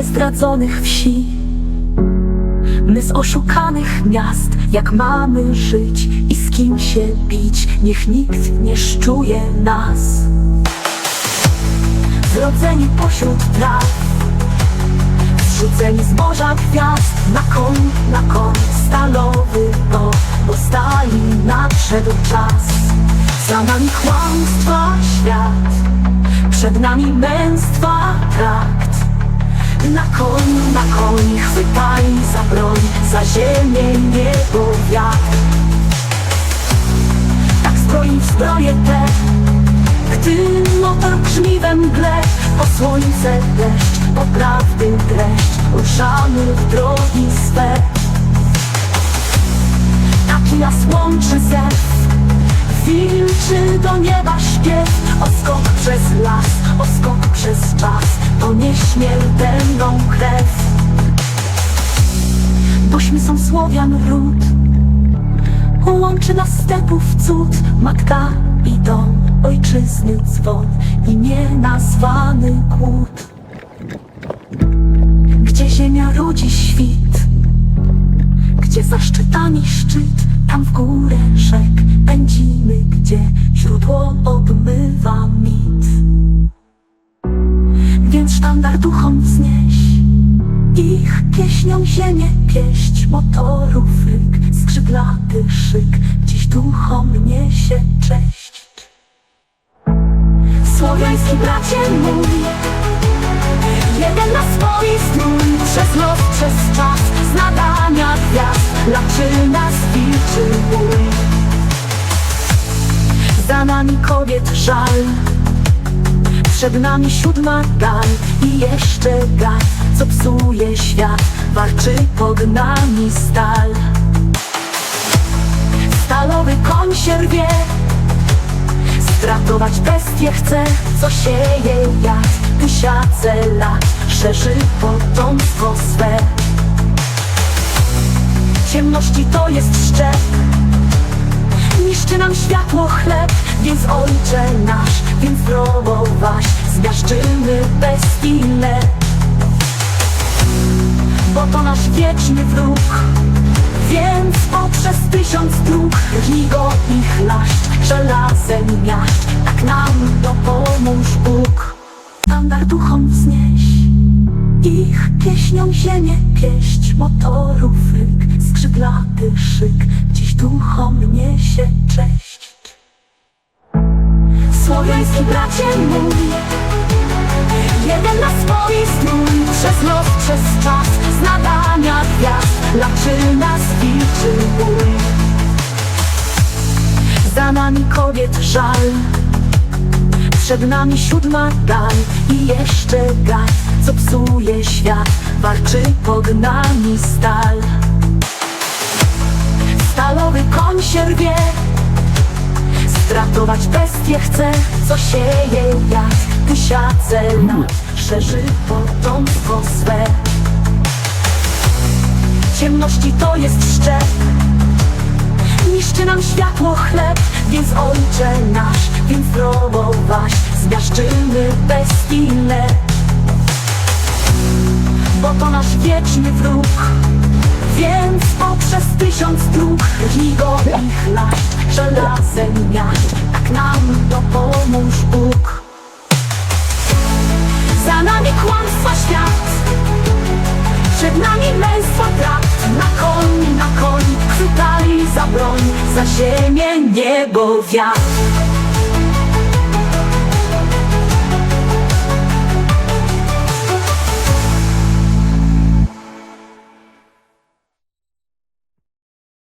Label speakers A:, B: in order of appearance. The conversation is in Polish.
A: ze zdradzonych wsi My z oszukanych miast, jak mamy żyć i z kim się bić, niech nikt nie szczuje nas. Zrodzeni pośród traw, zrzuceni z morza gwiazd, na koń, na koń stalowy to, bo stali nadszedł czas. Za nami kłamstwa świat, przed nami męstwa trakt. Na koń, na koń, chwytaj za broń, za ziemię, niebo, wiatr. Tak zbroi w zbroję te, gdy motor brzmi we mgle, po słońce deszcz, po prawdy dreszcz, ruszamy w drogi swe. Taki nas łączy zew, wilczy do nieba śpiew, o skok przez las, o skok przez czas, to nieśmiertelną krew. Bośmy są Słowian ród, Łączy nas stepów cud, matka i dom, ojczyzny dzwon i nienazwany głód. Gdzie ziemia rodzi świt, gdzie za szczytami szczyt, tam w górę rzek pędzimy, gdzie źródło obmywa mit. Więc sztandar duchom wznieś, ich pieśnią ziemię pieść, motorów ryk, skrzydlaty szyk, dziś duchom niesie cześć. Słowiański bracie mój, jeden na swój strój, przez los, przez czas, z nadania gwiazd, laczy nas wilczy bój. Za nami kobiet żal, przed nami siódma gal i jeszcze gaz, co psuje świat, walczy pod nami stal. Stalowy koń się rwie, stratować bestię chce, co sieje jad, tysiące lat, szerzy potomstwo swe. Ciemności to jest szczep, Niszczy nam światło chleb, więc ojcze nasz, więc zdrowo waś, zmiażdżymy bestii le. Bo to nasz wieczny wróg, więc poprzez tysiąc dróg rżnij go i chlaszcz, żelazem miażdż, tak nam dopomóż Bóg. Standard duchom wznieś, ich pieśnią ziemię pieść, motorów ryk, skrzydlaty szyk, dziś duchom niesie cześć. Słowiański bracie mój, jeden na swój strój, przez los, przez czas, z nadania gwiazd, laczy nas wilczy bój. Za nami kobiet żal, przed nami siódma gal i jeszcze gaz, co psuje świat, walczy pod nami stal. Koń się rwie, stratować bestię chce, co sieje jad, tysiące lat, szerzy potomstwo swe. Ciemności to jest szczep, Niszczy nam światło chleb, więc ojcze nasz, więc zdrowo waś, zmiażdżymy bestii. Bo to nasz wieczny wróg, więc poprzez tysiąc dróg i chlaszcz, żelazem miażdż, tak nam dopomóż Bóg. Za nami kłamstwa świat, przed nami męstwa trakt Na koń, na koń, chwytali za broń Za ziemię, niebo, wiatr